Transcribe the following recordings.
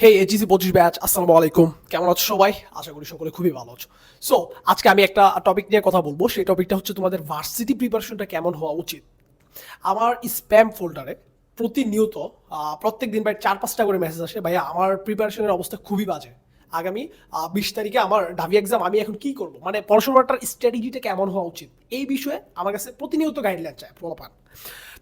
হে HSC পঁচিশ batch আসসালামু আলাইকুম। কেমন আছো সবাই? আশা করি সকলে খুবই ভালো আছো। সো আজকে আমি একটা টপিক নিয়ে কথা বলব। সেই টপিকটা হচ্ছে তোমাদের ভার্সিটি প্রিপারেশনটা কেমন হওয়া উচিত? আমার স্প্যাম ফোল্ডারে প্রতিনিয়ত প্রত্যেক দিন প্রায় চার, পাঁচটা করে মেসেজ আসে, ভাইয়া, আমার প্রিপারেশনের অবস্থা খুবই বাজে। আগামী বিশ তারিখে আমার ডাবি এক্সাম আমি এখন কি করব? মানে পড়াশোনাটার স্ট্র্যাটেজিটা কেমন হওয়া উচিত? এই বিষয়ে আমার কাছে প্রতিনিয়ত গাইডলাইন চায় প্রপার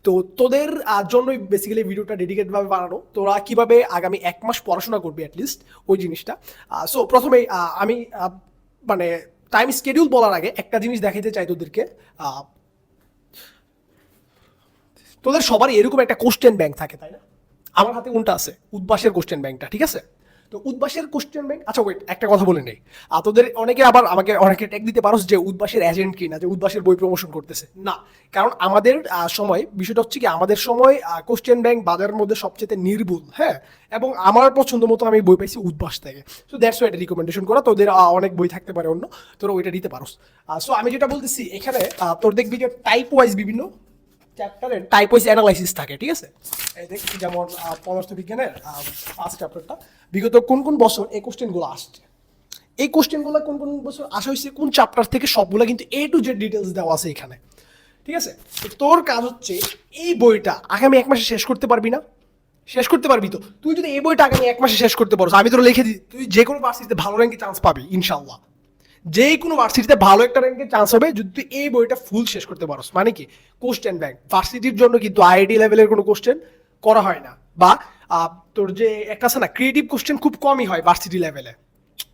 তো তোদের জন্যই বেসিক্যালি ভিডিওটা ডেডিকেটভাবে বানানো। তোরা কীভাবে আগামী এক মাস পড়াশোনা করবি অ্যাটলিস্ট ওই জিনিসটা। সো প্রথমেই আহ, আমি মানে টাইম স্কেডিউল বলার আগে একটা জিনিস দেখাইতে চাই তোদেরকে। তোদের সবারই এরকম একটা কোশ্চেন ব্যাংক থাকে তাই না? আমার হাতে কোনটা আছে? উদ্বাসের কোশ্চেন ব্যাংকটা ঠিক আছে? তো উদ্বাসের কোশ্চেন ব্যাংক আচ্ছা ওয়েট একটা কথা বলে নেই। তোদের অনেকে আবার আমাকে, অনেকে ট্যাগ দিতে পারো যে উদ্বাসের এজেন্ট কিনা, যে উদ্বাসের বই প্রমোশন করতেছে। না, কারণ আমাদের সময়, বিষয়টা হচ্ছে কি, আমাদের সময় কোশ্চেন ব্যাংক বাজারের মধ্যে সবচেয়ে নির্ভুল হ্যাঁ? এবং আমার পছন্দ মতো আমি বই পাইছি উদ্বাস থেকে। সো দ্যাটস ওয়াই এটা রিকমেন্ডেশন করা। তোদের অনেক বই থাকতে পারে অন্য তোরা ওইটা দিতে পারোস। সো আমি যেটা বলতেছি, এখানে তোর দেখবি যে টাইপ ওয়াইজ বিভিন্ন চ্যাপ্টারের টাইপ ওয়াইজ অ্যানালাইসিস থাকে ঠিক আছে? এই দেখ যেমন পদার্থবিজ্ঞানের ফার্স্ট চ্যাপ্টারটা বিগত কোন কোন বছর এই কোশ্চেনগুলো আসছে? এই কোশ্চেনগুলো কোন কোন বছর আসা হয়েছে কোন চ্যাপ্টার থেকে সবগুলো কিন্তু এ টু জেড ডিটেলস দেওয়া আছে এখানে। ঠিক আছে? তো তোর কাজ হচ্ছে এই বইটা আগামী এক মাসে শেষ করতে পারবি না। শেষ করতে পারবি তো? তুই যদি এই বইটা আগামী এক মাসে শেষ করতে পারো আমি তোর লিখে দিই তুই যে কোনো ভার্সিটিতে ভালো র্যাঙ্কে চান্স পাবি ইনশাল্লাহ যে কোনো ভার্সিটিতে ভালো একটা র্যাঙ্কে চান্স হবে যদি তুই এই বইটা ফুল শেষ করতে পারোস। মানে কি? কোশ্চেন ব্যাংক ভার্সিটির জন্য কিন্তু আইআইটি লেভেলের কোনো কোশ্চেন করা হয় না। বা তোর যে একটা আছে না ক্রিয়েটিভ কোশ্চেন খুব কমই হয় ভার্সিটি লেভেলে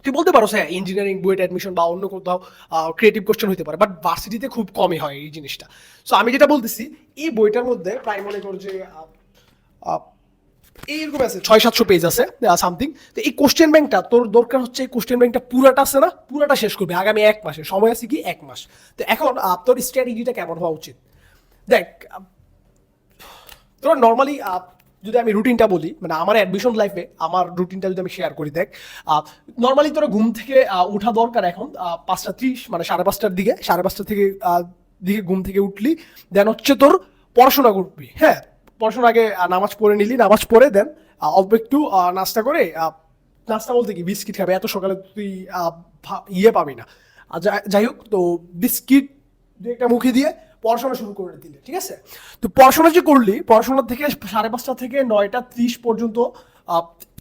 তুই বলতে পারো হ্যাঁ ইঞ্জিনিয়ারিং বুয়েট অ্যাডমিশন বা অন্য কোথাও ক্রিয়েটিভ কোশ্চেন হতে পারে। বাট ভার্সিটিতে খুব কমই হয় এই জিনিসটা। সো আমি যেটা বলতেছি, এই বইটার মধ্যে প্রায় মনে কর যে এইরকম আছে। ছয় সাতশো পেজ আছে সামথিং তো এই কোশ্চেন ব্যাংকটা তোর দরকার হচ্ছে এই কোশ্চেন ব্যাংকটা পুরাটা আছে না, পুরাটা শেষ করবে, আগামী এক মাসে। সময় আছে কি? এক মাস। তো এখন তোর স্ট্র্যাটেজিটা কেমন হওয়া উচিত? দেখ তোরা নর্মালি যদি আমি রুটিনটা বলি মানে আমার অ্যাডমিশন লাইফে আমার রুটিনটা যদি আমি শেয়ার করি, দেখ নর্মালি তোরা ঘুম থেকে উঠা দরকার এখন পাঁচটা ত্রিশ মানে সাড়ে পাঁচটার দিকে, সাড়ে পাঁচটা থেকে দিকে ঘুম থেকে উঠলি দেন হচ্ছে তোর পড়াশোনা করবি হ্যাঁ? পড়াশোনার আগে নামাজ পড়ে নিলি, নামাজ পড়ে দেন অল্প একটু নাস্তা করে নাস্তা বলতে কি, বিস্কিট খাবে, এত সকালে তুই ইয়ে পাবি না। যাই হোক, তো বিস্কিট একটা মুখে দিয়ে পড়াশোনা শুরু করে দিলে, ঠিক আছে? তো পড়াশোনা যে করলি পড়াশোনা থেকে সাড়ে পাঁচটা থেকে নয়টা ত্রিশ পর্যন্ত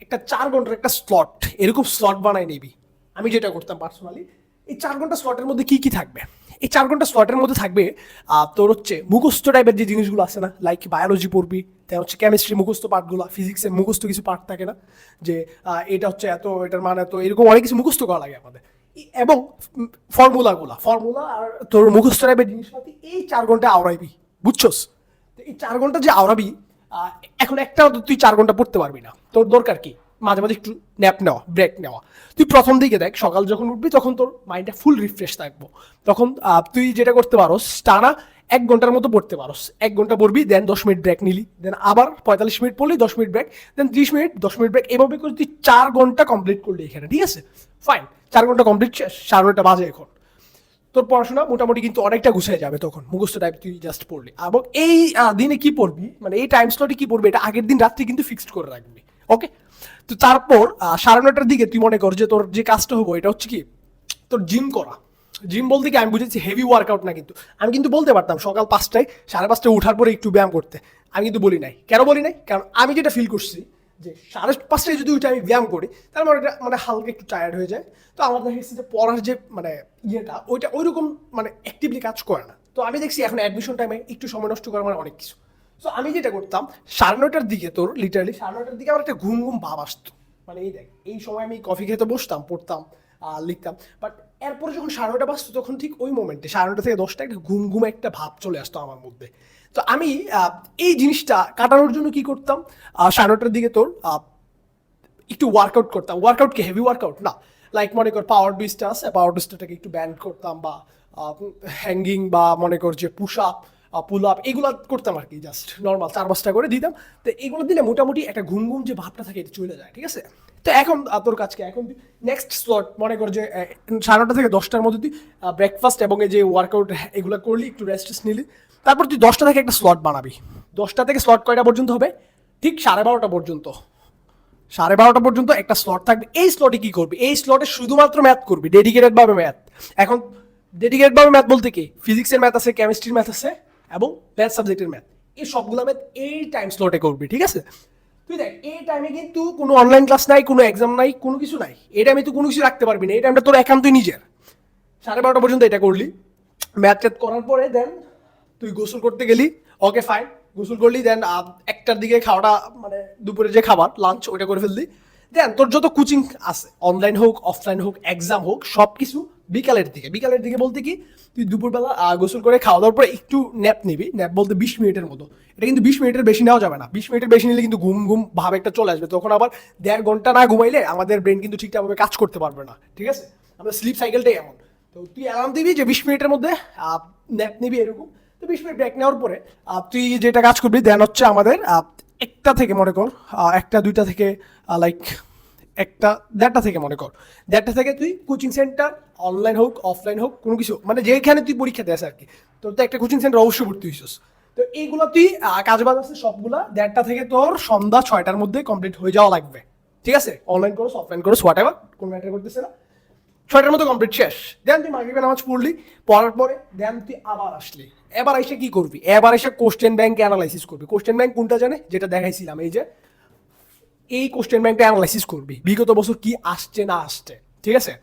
একটা চার ঘণ্টার একটা স্লট এরকম স্লট বানায় নিবি। আমি যেটা করতাম পার্সোনালি এই চার ঘণ্টা স্লটের মধ্যে কি কি থাকবে? এই চার ঘণ্টা স্লটের মধ্যে থাকবে তোর হচ্ছে মুখস্থ টাইপের যে জিনিসগুলো আছে না লাইক বায়োলজি পড়বি তার হচ্ছে কেমিস্ট্রি মুখস্থ পার্টগুলো ফিজিক্সের মুখস্থ কিছু পার্ট থাকে না, যে এটা হচ্ছে এত, এটার মানে এত, এরকম অনেক কিছু মুখস্থ করা লাগে আমাদের। এবং ফর্মুলাগুলা ফর্মুলা আর তোর মুখস্থ টাইপের জিনিসপাতি এই চার ঘণ্টা আওড়াইবি, বুঝছস? এই চার ঘণ্টা যে আওড়াবি এখন একটা তুই চার ঘণ্টা পড়তে পারবি না, তোর দরকার কি? মাঝে মাঝে একটু ন্যাপ নেওয়া ব্রেক নেওয়া। তুই প্রথম দিকে দেখ, সকাল যখন উঠবি তখন তোর মাইন্ডটা ফুল রিফ্রেশ থাকব। তখন তুই যেটা করতে পারোস, টানা এক ঘণ্টার মতো পড়তে পারোস। এক ঘণ্টা পড়বি দেন দশ মিনিট ব্রেক নিলি দেন আবার পঁয়তাল্লিশ মিনিট পড়লি, দশ মিনিট ব্রেক দেন ত্রিশ মিনিট, দশ মিনিট ব্রেক এভাবে করে তুই চার ঘণ্টা কমপ্লিট করলি এখানে, ঠিক আছে? ফাইন চার ঘণ্টা কমপ্লিট শেষ, সাড়ে নটা বাজে এখন। তোর পড়াশোনা মোটামুটি কিন্তু অনেকটা গুছিয়ে যাবে তখন, মুখস্থ টাইপ তুই জাস্ট পড়লি। এবং এই দিনে কি পড়বি? মানে এই টাইম স্লটে কি পড়বি? এটা আগের দিন রাত্রি কিন্তু ফিক্সড করে রাখবি ওকে তো তারপর সাড়ে নটার দিকে তুই মনে কর যে তোর যে কাজটা হব, এটা হচ্ছে কি? তোর জিম করা। জিম বলতে কি, আমি বুঝেছি হেভি ওয়ার্কআউট না কিন্তু। আমি কিন্তু বলতে পারতাম সকাল পাঁচটায়, সাড়ে পাঁচটায় উঠার পরে একটু ব্যায়াম করতে। আমি কিন্তু বলি নাই। কেন বলি নাই? কারণ আমি যেটা ফিল করছি, যে সাড়ে পাঁচটায় যদি উঠে আমি ব্যায়াম করি, তাহলে আমার এটা মানে হালকা একটু টায়ার্ড হয়ে যায়। তো আমার দেখা গেছে যে পড়ার যে মানে ইয়েটা, ওইটা ওইরকম মানে অ্যাক্টিভলি কাজ করে না। তো আমি দেখছি এখন অ্যাডমিশন টাইমে একটু সময় নষ্ট করা মানে অনেক কিছু। তো আমি যেটা করতাম, সাড়ে নটার দিকে তোর লিটারালি সাড়ে নটার দিকে আমার একটা ঘুম ঘুম ভাব আসতো। মানে এই দেখ, এই সময় আমি কফি খেতে বসতাম, পড়তাম লিখতাম। বাট এরপরে যখন সাড়ে নটা বাজতো, তখন ঠিক ওই মোমেন্টে সাড়ে নটা থেকে দশটা একটা ঘুম ঘুম একটা ভাব চলে আসতো আমার মধ্যে। তো আমি এই জিনিসটা কাটানোর জন্য কি করতাম? সাড়ে নটার দিকে তোর একটু ওয়ার্কআউট করতাম। ওয়ার্কআউট কি? হেভি ওয়ার্কআউট না। লাইক মনে কর পাওয়ার বিস্টটা আছে পাওয়ার বিস্টটাকে একটু ব্যান্ড করতাম বা হ্যাঙ্গিং বা মনে কর যে পুশ আপ পুল আপ এগুলো করতাম আর কি জাস্ট নর্মাল চার পাঁচটা করে দিতাম। তো এগুলো দিলে মোটামুটি একটা ঘুম ঘুম যে ভাবটা থাকে, এটা চলে যায়, ঠিক আছে? তো এখন তোর কাজকে এখন নেক্সট স্লট মনে কর যে সাড়ে নটা থেকে দশটার মধ্যে তুই ব্রেকফাস্ট এবং এই যে ওয়ার্কআউট এগুলো করলি, একটু রেস্ট নিলি। তারপর তুই দশটা থেকে একটা স্লট বানাবি। দশটা থেকে স্লট কয়টা পর্যন্ত হবে? ঠিক সাড়ে বারোটা পর্যন্ত। সাড়ে বারোটা পর্যন্ত একটা স্লট থাকবে। এই স্লটে কি করবি? এই স্লটে শুধুমাত্র ম্যাথ করবি ডেডিকেটেডভাবে ম্যাথ এখন ডেডিকেটেড ভাবে ম্যাথ বলতে কি? ফিজিক্সের ম্যাথ আছে কেমিস্ট্রির ম্যাথ আছে এবং ম্যাথ সাবজেক্টের ম্যাথ এই সবগুলো ম্যাথ এই টাইম স্লটে করবি, ঠিক আছে? তুই দেখ, এই টাইমে কিন্তু কোনো অনলাইন ক্লাস নাই, কোনো এক্সাম নাই, কোনো কিছু নাই। এই টাইমে তুই কোনো কিছু রাখতে পারবি না, এই টাইমটা তোর একান্তই নিজের। সাড়ে বারোটা পর্যন্ত এটা করলি। ম্যাথ ট্যাথ করার পরে দেন তুই গোসল করতে গেলি ওকে ফাইন গোসল করলি দেন একটার দিকে খাওয়াটা মানে দুপুরে যে খাবার লাঞ্চ ওইটা করে ফেললি। দেন তোর যত কোচিং আছে অনলাইন হোক অফলাইন হোক এক্সাম হোক সব কিছু বিকালের দিকে বিকালের দিকে বলতে কি, তুই দুপুরবেলা গোসল করে খাওয়া দাওয়ার পরে একটু ন্যাপ নিবি ন্যাপ বলতে বিশ মিনিটের মতো। এটা কিন্তু বিশ মিনিটের বেশি নেওয়া যাবে না। বিশ মিনিটের বেশি নিলে কিন্তু ঘুম ঘুম ভাব একটা চলে আসবে। তখন আবার দেড় ঘণ্টা না ঘুমাইলে আমাদের ব্রেন কিন্তু ঠিকঠাকভাবে কাজ করতে পারবে না। ঠিক আছে? আমাদের স্লিপ সাইকেলটাই এমন। তো তুই অ্যালার্ম দিবি যে বিশ মিনিটের মধ্যে ন্যাপ নিবি এরকম। তো বিশ মিনিট ব্রেক নেওয়ার পরে তুই যেটা কাজ করবি, দেন হচ্ছে আমাদের একটা থেকে মনে কর একটা, দুইটা থেকে লাইক একটা দেড়টা থেকে মনে কর। দেড়টা থেকে তুই কোচিং সেন্টার অনলাইন হোক অফলাইন হোক, কোনো কিছু মানে যেখানে তুই পরীক্ষা দেস আর কি তোর তো একটা কোচিং সেন্টার অবশ্যই ভর্তি হইছিস। তো এইগুলো তুই কাজ বাজ আছে সবগুলা দেড়টা থেকে তোর সন্ধ্যা ছয়টার মধ্যে কমপ্লিট হয়ে যাওয়া লাগবে। ঠিক আছে? অনলাইন করো অফলাইন করো হোয়াট এভার কোনো ম্যাটার করতেছে না। ছয়টার মতো কমপ্লিট শেষ। দেন তুই মাগরিবের নামাজ পড়লি, পড়ার পরে দেন তুই আবার আসলি। এবার এসে কি করবি? এবার এসে কোশ্চেন ব্যাংক অ্যানালাইসিস করবি। কোশ্চেন ব্যাংক কোনটা জানে? যেটা দেখাইছিলাম, এই যে এই কোশ্চেন ব্যাংকটা অ্যানালাইসিস করবি। বিগত বছর কি আসছে না আসছে, ঠিক আছে?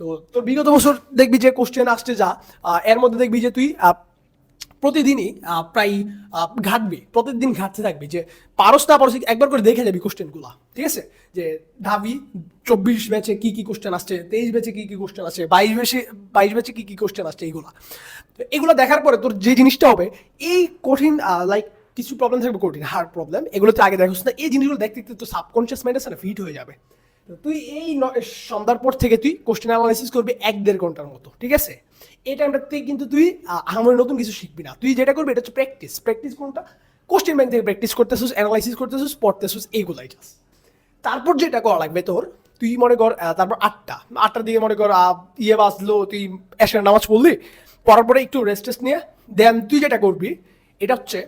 তো তোর বিগত বছর দেখবি যে কোশ্চেন আসছে যা এর মধ্যে দেখবি যে তুই প্রতিদিনই প্রায় ঘাটবি, প্রতিদিন ঘাটতে থাকবি যে পারস না পারস, একবার করে দেখে যাবি কোশ্চেনগুলো ঠিক আছে? যে ঢাবি চব্বিশ ব্যাচে কি কি কোশ্চেন আসছে, তেইশ ব্যাচে কি কি কোশ্চেন আসছে, বাইশ ব্যাচে বাইশ ব্যাচে কি কি কোশ্চেন আসছে এইগুলা তো এগুলো দেখার পরে তোর যে জিনিসটা হবে, এই কঠিন লাইক কিছু প্রবলেম থাকবে, কঠিন হার্ড প্রবলেম এগুলো তো আগে দেখোস না এই জিনিসগুলো দেখতে দেখতে তো সাবকনশিয়াস মাইন্ড আছে না ফিট হয়ে যাবে। তুই এই সন্ধ্যার পর থেকে তুই কোশ্চেন অ্যানালাইসিস করবি এক দেড় ঘণ্টার মতো, ঠিক আছে? এই টাইমটাতে কিন্তু তুই আমার নতুন কিছু শিখবি না। তুই যেটা করবি, এটা হচ্ছে প্র্যাকটিস প্র্যাকটিস কোনটা? কোশ্চেন ব্যাংক থেকে প্র্যাকটিস করতেছিস অ্যানালাইসিস করতেছিস, পড়তেছিস, এইগুলাই জাস্ট তারপর যেটা করা লাগবে তোর, তুই মনে কর তারপর আটটা। আটটার দিকে মনে কর ইয়ে বাজলো, তুই এসে নামাজ পড়লি, পড়ার পরে একটু রেস্ট টেস্ট নিয়ে দেন তুই যেটা করবি, এটা হচ্ছে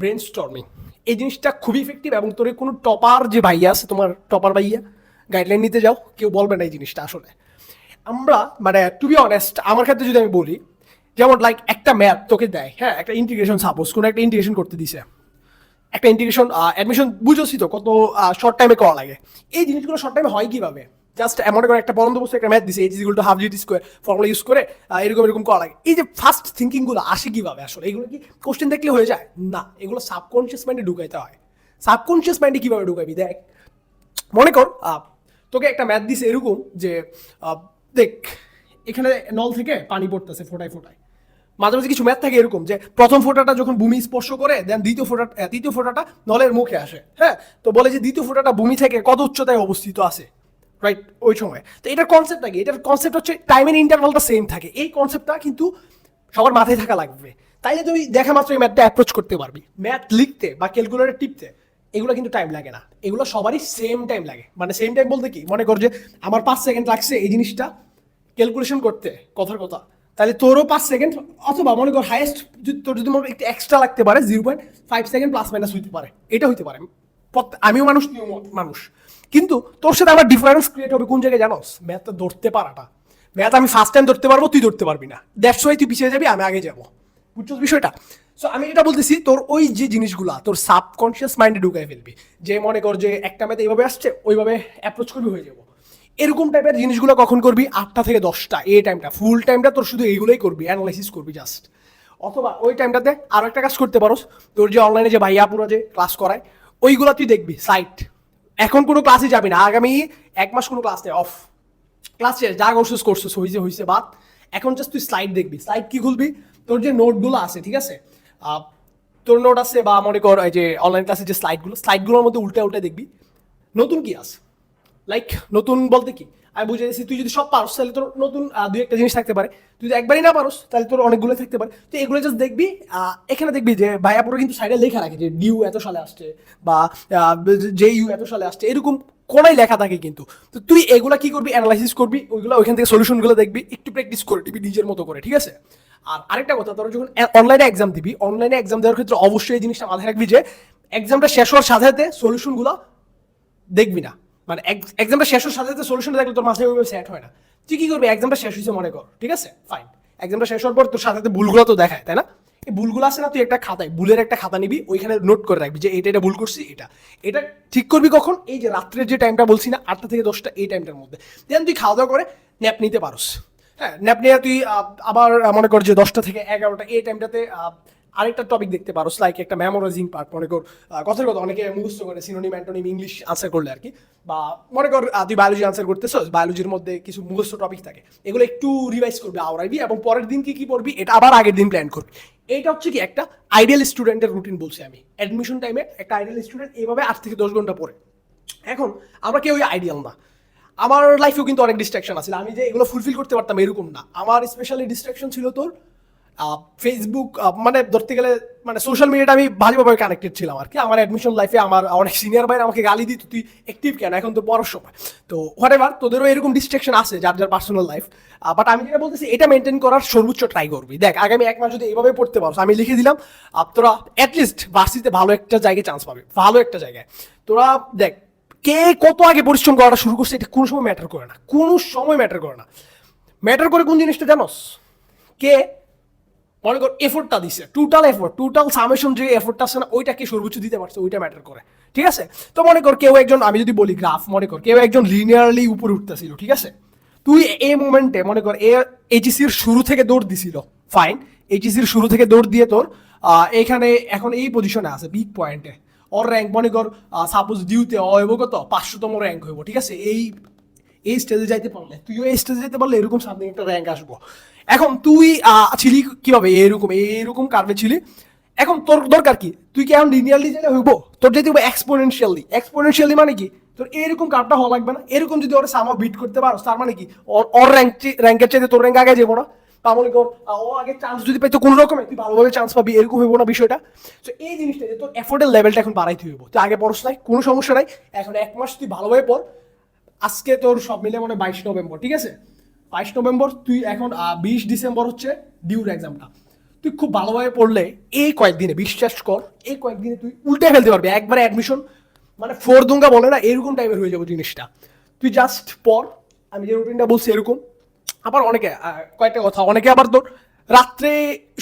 ব্রেন স্টর্মিং এই জিনিসটা খুবই ইফেক্টিভ এবং তোর কোনো টপার যে ভাইয়া আছে, তোমার টপার ভাইয়া গাইডলাইন নিতে যাও, কেউ বলবে না এই জিনিসটা আসলে। আমরা মানে টু বি অনেস্ট আমার ক্ষেত্রে যদি আমি বলি, যেমন লাইক একটা ম্যাথ তোকে দেয় হ্যাঁ একটা ইন্টিগ্রেশন সাপোজ কোনো একটা ইন্টিগ্রেশন করতে দিছে। একটা ইন্টিগ্রেশন অ্যাডমিশন বুঝোছি তো কত শর্ট টাইমে করা লাগে। এই জিনিসগুলো শর্ট টাইমে হয় কীভাবে? জাস্ট এমন করে একটা বস্তু, একটা ম্যাথ দিছে H equal to half gt square formula use করে এরকম এরকম করা লাগে। এই যে ফার্স্ট থিঙ্কিংগুলো আসে কীভাবে আসলে? এগুলো কি কোশ্চেন দেখলে হয়ে যায়? না, এগুলো সাবকনশিয়াস মাইন্ডে ঢুকাইতে হয়। সাবকনশিয়াস মাইন্ডে কীভাবে ঢুকাবি? দেখ, মনে কর তোকে একটা ম্যাথ দিছে এরকম যে দেখ, এখানে নল থেকে পানি পড়তেছে ফোটায় ফোটায়। মাঝে মাঝে কিছু ম্যাথ থাকে এরকম যে, প্রথম ফোটাটা যখন ভূমি স্পর্শ করে দেন দ্বিতীয় ফোঁটা তৃতীয় ফোঁটাটা নলের মুখে আসে। হ্যাঁ? তো বলে যে দ্বিতীয় ফোটাটা ভূমি থেকে কত উচ্চতায় অবস্থিত আছে? রাইট ওই সময়। তো এটার কনসেপ্টটা কি এটার কনসেপ্ট হচ্ছে টাইম টাইমের ইন্টারভালটা সেম থাকে। এই কনসেপ্টটা কিন্তু সবার মাথায় থাকা লাগবে। তাইলে তুই দেখা মাত্র এই ম্যাথটা অ্যাপ্রোচ করতে পারবি। ম্যাথ লিখতে বা ক্যালকুলেটর টিপতে, এগুলো কিন্তু টাইম লাগে না। এগুলো সবারই সেম টাইম লাগে। মানে সেম টাইম বলতে কি? মনে কর যে আমার পাঁচ সেকেন্ড লাগছে এই জিনিসটা ক্যালকুলেশন করতে, কথার কথা। তাহলে তোরও পাঁচ সেকেন্ড অথবা মনে কর হাইয়েস্ট তোর যদি মনে একটু এক্সট্রা লাগতে পারে zero point five second plus minus হইতে পারে। এটা হইতে পারে। আমিও মানুষ মানুষ। কিন্তু তোর সাথে আমার ডিফারেন্স ক্রিয়েট হবে কোন জায়গায় জানোস? ম্যাথটা ধরতে পারাটা। ম্যাথ আমি ফার্স্ট টাইম ধরতে পারব, তুই ধরতে পারবি না। দ্যাটস ওয়াই তুই পিছিয়ে যাবি, আমি আগে যাব। বুঝছ বিষয়টা? সো আমি এটা বলতেছি, তোর ওই যে জিনিসগুলা, তোর সাবকনশিয়াস মাইন্ডে ঢুকাই ফেলবি। যে মনে কর যে একটা ম্যাথ এইভাবে আসছে, ওইভাবে অ্যাপ্রোচ করবি, হয়ে যাব। এরকম টাইপের জিনিসগুলো কখন করবি? আটটা থেকে দশটা, এই টাইমটা ফুল টাইমটা তোর শুধু এইগুলোই করবি অ্যানালাইসিস করবি জাস্ট অথবা ওই টাইমটাতে আরও একটা কাজ করতে পারোস, তোর যে অনলাইনে যে ভাইয়া পুরো যে ক্লাস করায়, ওইগুলো তুই দেখবি সাইট এখন কোনো ক্লাসে যাবি না। আগামী এক মাস কোনো ক্লাস নেই অফ ক্লাস শেষ, যা করছিস করছিস হয়েছে হয়েছে বাদ। এখন জাস্ট তুই স্লাইড দেখবি। স্লাইড কি খুলবি? তোর যে নোটগুলো আছে, ঠিক আছে? তোর নোট আছে বা মনে কর, এই যে অনলাইন ক্লাসের যে স্লাইডগুলো স্লাইডগুলোর মধ্যে উল্টে উল্টে দেখবি। নতুন কি আছে? লাইক নতুন বলতে কি? আমি বুঝে গেছি তুই যদি সব পারস, তাহলে তোর নতুন দুই একটা জিনিস থাকতে পারে। তুই যদি একবারই না পারস, তাহলে তোর অনেকগুলো থাকতে পারে। তুই এগুলো জাস্ট দেখবি এখানে দেখবি যে ভাইয়াপুরে কিন্তু সাইডে লেখা রাখে যে ডিউ এত সালে আসছে বা যে ইউ এত সালে আসছে, এরকম কোনাই লেখা থাকে কিন্তু। তো তুই এগুলা কি করবি? অ্যানালাইসিস করবি, ওইগুলো ওইখান থেকে সলিউশনগুলো দেখবি, একটু প্র্যাকটিস করে দিবি নিজের মতো করে, ঠিক আছে? আর আরেকটা কথা, তোরা যখন অনলাইনে এক্সাম দিবি অনলাইনে এক্সাম দেওয়ার ক্ষেত্রে অবশ্যই এই জিনিসটা মাথায় রাখবি যে এক্সামটা শেষ হওয়ার সাথে সাথে সলিউশনগুলো দেখবি না। মানে এক্সামটা শেষ হওয়ার সাথে সাথে সলিউশনটা দেখলে তোর মাথায় ওইভাবে সেট হয় না। তুই কি করবি? এক্সামটা শেষ হয়েছে মনে কর, ঠিক আছে? ফাইন এক্সামটা শেষ হওয়ার পর তোর সাথে ভুলগুলো তো দেখায়, তাই না? এই ভুলগুলো আছে না, তুই একটা খাতায়, ভুলের একটা খাতা নিবি, ওইখানে নোট করে রাখবি যে এটা এটা ভুল করছি, এটা। এটা ঠিক করবি কখন? এই যে রাত্রের যে টাইমটা বলছি না, আটটা থেকে দশটা, এই টাইমটার মধ্যে। দেন তুই খাওয়া দাওয়া করে ন্যাপ নিতে পারোস। হ্যাঁ ন্যাপ নিয়ে তুই আবার মনে কর যে দশটা থেকে এগারোটা, এই টাইমটাতে আরেকটা টপিক দেখতে পারো লাইক একটা মেমোরাইজিং পার্ট মনে কর কথার কথা অনেকে মুখস্থ করে সিনোনিম অ্যান্টোনিম ইংলিশ আনসার করলে আর কি। বা মনে কর তুই বায়োলজি আনসার করতেছস বায়োলজির মধ্যে কিছু মুখস্থ টপিক থাকে, এগুলো একটু রিভাইজ করবি আওড়াইবি এবং পরের দিন কি কি পড়বি, এটা আবার আগের দিন প্ল্যান করবি। এইটা হচ্ছে কি একটা আইডিয়াল স্টুডেন্টের রুটিন বলছি আমি। অ্যাডমিশন টাইমে একটা আইডিয়াল স্টুডেন্ট এইভাবে আট থেকে দশ ঘণ্টা পড়ে। এখন আমরা কেউই আইডিয়াল না। আমার লাইফেও কিন্তু অনেক ডিস্ট্রাকশন আছে। আমি যে এগুলো ফুলফিল করতে পারতাম এরকম না। আমার স্পেশালি ডিস্ট্রাকশন ছিল তোর ফেসবুক মানে ধরতে গেলে মানে সোশ্যাল মিডিয়াটা আমি ভালোভাবে কানেক্টেড ছিলাম আর কি। আমার অ্যাডমিশন লাইফে আমার অনেক সিনিয়র ভাই আমাকে গালি দিত, তুই অ্যাক্টিভ কেন? এখন তো পড়ার সময়। তো হোয়াট এভার তোদেরও এরকম ডিস্ট্রাকশন আছে যার যার পার্সোনাল লাইফ বাট আমি যেটা বলতেছি, এটা মেনটেন করার সর্বোচ্চ ট্রাই করবি। দেখ, আগামী এক মাস যদি এইভাবে পড়তে পারো, আমি লিখে দিলাম তোরা অ্যাটলিস্ট ভার্সিটিতে ভালো একটা জায়গায় চান্স পাবে, ভালো একটা জায়গায়। তোরা দেখ, কে কত আগে পরিশ্রম করাটা শুরু করছে, এটা কোনো সময় ম্যাটার করে না, কোনো সময় ম্যাটার করে না। ম্যাটার করে কোন জিনিসটা জানোস? কে মনে কর এফোর্টটা দিছে। টোটাল এফোর্ট টোটাল সামেশন যে এফোর্টটা আছে না ওইটাকে সর্বোচ্চ দিতে পারছে, ওইটা ম্যাটার করে। ঠিক আছে? তো মনে কর, কেউ একজন, আমি যদি বলি গ্রাফ মনে কর, কেউ একজন লিনিয়ারলি উপরে উঠতেছিল, ঠিক আছে? তুই এই মোমেন্টে মনে কর, এ এইচএসির শুরু থেকে দৌড় দিছিল ফাইন এইচএসির শুরু থেকে দৌড় দিয়ে তোর এখানে এখন এই পজিশনে আছে বিগ পয়েন্টে ওর র্যাঙ্ক মনে কর সাপোজ ডিউতে অ কত? পাঁচশোতম র্যাঙ্ক হইব, ঠিক আছে? এই এই স্টেজে যাইতে পারলে, তুইও এই স্টেজে যেতে পারলে, এরকম সামনে একটা র্যাঙ্ক আসব। এখন তুই ছিলি কীভাবে? এরকম এইরকম কার্ভে ছিলি। এখন তোর দরকার কি? তুই কি এখন লিনিয়ারলি গেলে হইব? তোর যেতে হবে এক্সপোনেনশিয়ালি এক্সপোনেনশিয়ালি মানে কি? তোর এরকম কার্ভটা হওয়া লাগবে না। এরকম যদি ওরা সামা বিট করতে পারো, তার মানে কি? ওর র্যাঙ্ক র্যাঙ্কের চাইতে তোর র্যাঙ্ক আগে যাব না। তাহলে কর ও আগে চান্স যদি পাইতো কোনো রকমে, তুই ভালোভাবে চান্স পাবি, এরকম হইব না বিষয়টা। তো এই জিনিসটা যে তোর এফোর্টের লেভেলটা এখন বাড়াইতে হইব। তুই আগে পড়স নাই, কোনো সমস্যা নাই। এখন এক মাস তুই ভালোভাবে পড়। আজকে তোর সব মিলে মনে বাইশ নভেম্বর, ঠিক আছে? বাইশ নভেম্বর, তুই এখন বিশ ডিসেম্বর হচ্ছে ডিউর এক্সামটা তুই খুব ভালোভাবে পড়লে এই কয়েকদিনে, বিশ্বাস কর, এই কয়েকদিনে তুই উল্টে ফেলতে পারবি। একবারে অ্যাডমিশন মানে ফোর দুঙ্গা বলে না, এরকম টাইপের হয়ে যাব জিনিসটা। তুই জাস্ট পর আমি যে রুটিনটা বলছি এরকম। আবার অনেকে কয়েকটা কথা, অনেকে আবার তোর রাত্রে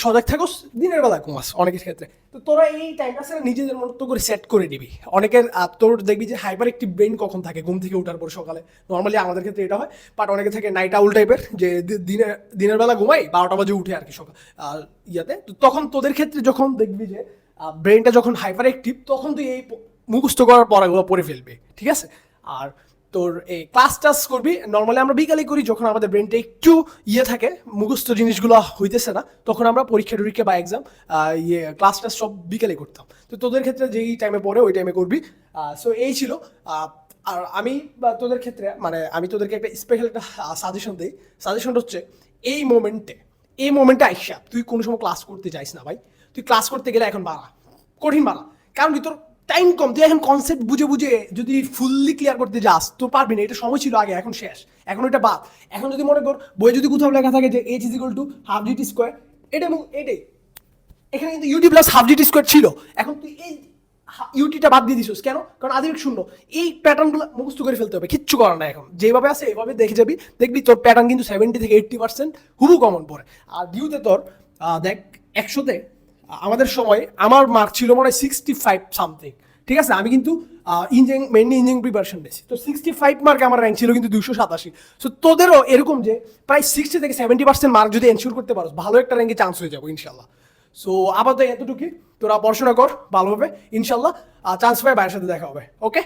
সজাগ থাকোস, দিনের বেলা ঘুমাস অনেকের ক্ষেত্রে। তো তোরা এই টাইমটা সেটা নিজেদের মতো করে সেট করে নিবি। অনেকের তোর দেখবি যে হাইপার একটি ব্রেন কখন থাকে, ঘুম থেকে ওঠার পর সকালে। নর্মালি আমাদের ক্ষেত্রে এটা হয় বাট অনেকে থাকে নাইট আউল টাইপের যে দিনের দিনের বেলা ঘুমাই, বারোটা বাজে উঠে আর কি সকাল ইয়াতে। তো তখন তোদের ক্ষেত্রে যখন দেখবি যে ব্রেনটা যখন হাইপার অ্যাক্টিভ তখন তুই এই মুখস্থ করার পড়াগুলো পড়ে ফেলবে, ঠিক আছে? আর তোর এই ক্লাস টাস করবি। নর্মালি আমরা বিকালে করি, যখন আমাদের ব্রেনটা একটু ইয়ে থাকে, মুখস্থ জিনিসগুলো হইতেছে না, তখন আমরা পরীক্ষা টরীক্ষা বা এক্সাম ইয়ে ক্লাস টাস সব বিকালে করতাম। তো তোদের ক্ষেত্রে যেই টাইমে পড়ে, ওই টাইমে করবি। সো এই ছিল। আর আমি বা তোদের ক্ষেত্রে মানে আমি তোদেরকে একটা স্পেশাল একটা সাজেশন দিই। সাজেশনটা হচ্ছে, এই মোমেন্টে এই মোমেন্টে আইসা, তুই কোনো সময় ক্লাস করতে চাইস না ভাই। তুই ক্লাস করতে গেলে এখন বাড়া, কঠিন বাড়া। কারণ কি তোর টাইম কম, তুই এখন কনসেপ্ট বুঝে বুঝে যদি ফুললি ক্লিয়ার করতে যাস, তো পারবি না, এটা সময় ছিল আগে, এখন শেষ, এখন এটা বাদ। এখন যদি মনে কর বই যদি কোথাও লেখা থাকে যে H is equal to half gt square এটা এবং এটাই। এখানে কিন্তু ut plus half gt square ছিল। এখন তুই এই ইউটিটা বাদ দিয়ে দিছিস, কেন? কারণ আদিবিক শূন্য। এই প্যাটার্নগুলো মুখস্থ করে ফেলতে হবে, কিচ্ছু করার না এখন। যেভাবে আছে, এভাবে দেখে যাবি। দেখবি তোর প্যাটার্ন কিন্তু সেভেন্টি থেকে এইট্টি পার্সেন্ট হুবু কমন পড়ে। আর ডিউতে তোর দেখ, একশোতে আমাদের সময় আমার মার্ক ছিল মনে হয় সিক্সটি ফাইভ সামথিং ঠিক আছে? আমি কিন্তু ইঞ্জিনিয়ারিং মেনলি ইঞ্জিনিয়ারিং প্রিপারেশন নিয়েছি। তো সিক্সটি ফাইভ মার্ক আমার র্যাঙ্ক ছিল কিন্তু দুশো সাতাশি। সো তোদেরও এরকম যে প্রায় সিক্সটি থেকে সেভেন্টি পার্সেন্ট মার্ক যদি এনশিওর করতে পারো, ভালো একটা র্যাঙ্কে চান্স হয়ে যাব ইনশাল্লাহ সো আপাতত এতটুকুই, তোরা পড়াশোনা কর ভালোভাবে ইনশাল্লাহ চান্স পাই বাইরের সাথে দেখা হবে ওকে